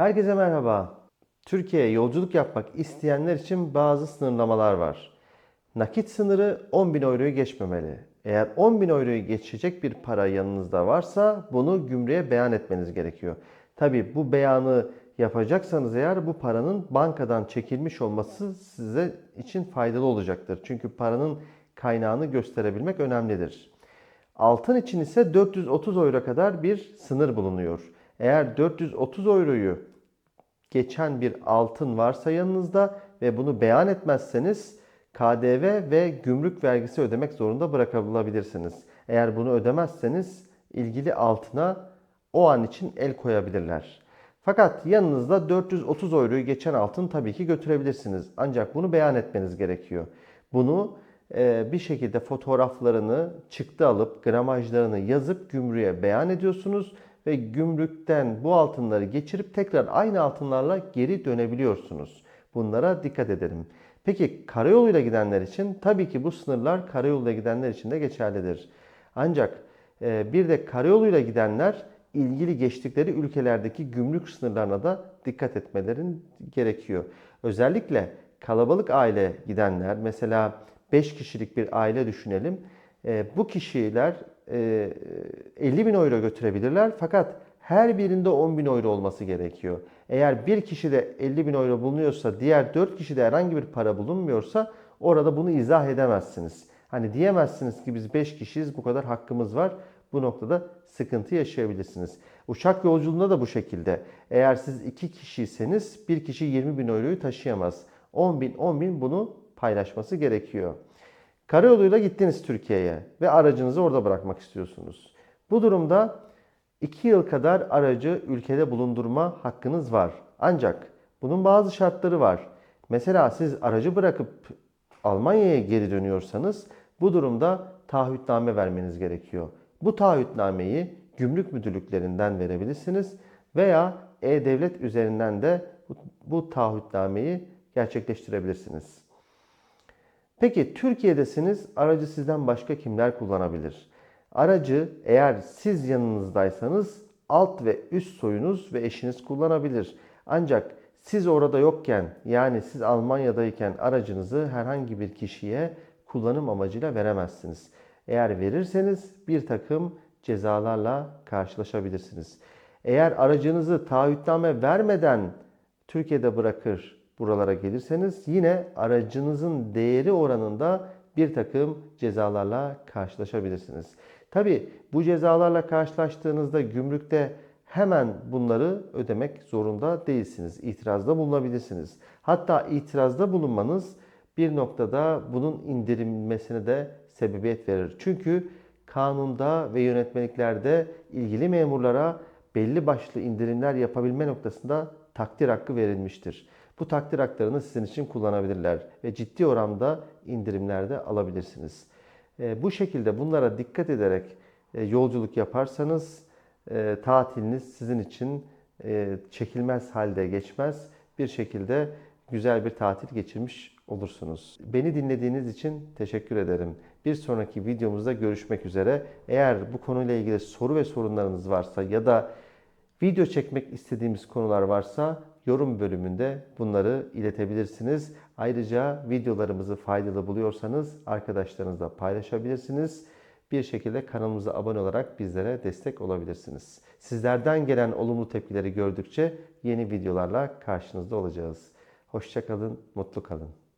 Herkese merhaba. Türkiye'ye yolculuk yapmak isteyenler için bazı sınırlamalar var. Nakit sınırı 10.000 euroyu geçmemeli. Eğer 10.000 euroyu geçecek bir para yanınızda varsa bunu gümrüğe beyan etmeniz gerekiyor. Tabi bu beyanı yapacaksanız eğer bu paranın bankadan çekilmiş olması size için faydalı olacaktır. Çünkü paranın kaynağını gösterebilmek önemlidir. Altın için ise 430 euro kadar bir sınır bulunuyor. Eğer 430 euroyu geçen bir altın varsa yanınızda ve bunu beyan etmezseniz KDV ve gümrük vergisi ödemek zorunda bırakılabilirsiniz. Eğer bunu ödemezseniz ilgili altına o an için el koyabilirler. Fakat yanınızda 430 euroyu geçen altın tabii ki götürebilirsiniz. Ancak bunu beyan etmeniz gerekiyor. Bunu e, bir şekilde fotoğraflarını çıktı alıp gramajlarını yazıp gümrüğe beyan ediyorsunuz ve gümrükten bu altınları geçirip tekrar aynı altınlarla geri dönebiliyorsunuz. Bunlara dikkat edelim. Peki karayoluyla gidenler için tabii ki bu sınırlar karayoluyla gidenler için de geçerlidir. Ancak e, bir de karayoluyla gidenler ilgili geçtikleri ülkelerdeki gümrük sınırlarına da dikkat etmelerin gerekiyor. Özellikle kalabalık aile gidenler mesela 5 kişilik bir aile düşünelim. E, bu kişiler e, 50 bin euro götürebilirler fakat her birinde 10 bin euro olması gerekiyor. Eğer bir kişide 50 bin euro bulunuyorsa diğer 4 kişide herhangi bir para bulunmuyorsa orada bunu izah edemezsiniz. Hani diyemezsiniz ki biz 5 kişiyiz bu kadar hakkımız var. Bu noktada sıkıntı yaşayabilirsiniz. Uçak yolculuğunda da bu şekilde. Eğer siz 2 kişiyseniz bir kişi 20 bin euroyu taşıyamaz. 10 bin 10 bin bunu paylaşması gerekiyor. Karayoluyla gittiniz Türkiye'ye ve aracınızı orada bırakmak istiyorsunuz. Bu durumda 2 yıl kadar aracı ülkede bulundurma hakkınız var. Ancak bunun bazı şartları var. Mesela siz aracı bırakıp Almanya'ya geri dönüyorsanız bu durumda taahhütname vermeniz gerekiyor. Bu taahhütnameyi gümrük müdürlüklerinden verebilirsiniz veya e-devlet üzerinden de bu taahhütnameyi gerçekleştirebilirsiniz. Peki Türkiye'desiniz, aracı sizden başka kimler kullanabilir? Aracı eğer siz yanınızdaysanız alt ve üst soyunuz ve eşiniz kullanabilir. Ancak siz orada yokken yani siz Almanya'dayken aracınızı herhangi bir kişiye kullanım amacıyla veremezsiniz. Eğer verirseniz bir takım cezalarla karşılaşabilirsiniz. Eğer aracınızı taahhütname vermeden Türkiye'de bırakır buralara gelirseniz yine aracınızın değeri oranında bir takım cezalarla karşılaşabilirsiniz. Tabi bu cezalarla karşılaştığınızda gümrükte hemen bunları ödemek zorunda değilsiniz. İtirazda bulunabilirsiniz. Hatta itirazda bulunmanız bir noktada bunun indirilmesine de sebebiyet verir. Çünkü kanunda ve yönetmeliklerde ilgili memurlara belli başlı indirimler yapabilme noktasında takdir hakkı verilmiştir. Bu takdir haklarını sizin için kullanabilirler ve ciddi oranda indirimlerde alabilirsiniz. E, bu şekilde bunlara dikkat ederek e, yolculuk yaparsanız e, tatiliniz sizin için çekilmez halde geçmez. Bir şekilde güzel bir tatil geçirmiş olursunuz. Beni dinlediğiniz için teşekkür ederim. Bir sonraki videomuzda görüşmek üzere. Eğer bu konuyla ilgili soru ve sorunlarınız varsa ya da video çekmek istediğimiz konular varsa yorum bölümünde bunları iletebilirsiniz. Ayrıca videolarımızı faydalı buluyorsanız arkadaşlarınızla paylaşabilirsiniz. Bir şekilde kanalımıza abone olarak bizlere destek olabilirsiniz. Sizlerden gelen olumlu tepkileri gördükçe yeni videolarla karşınızda olacağız. Hoşçakalın, mutlu kalın.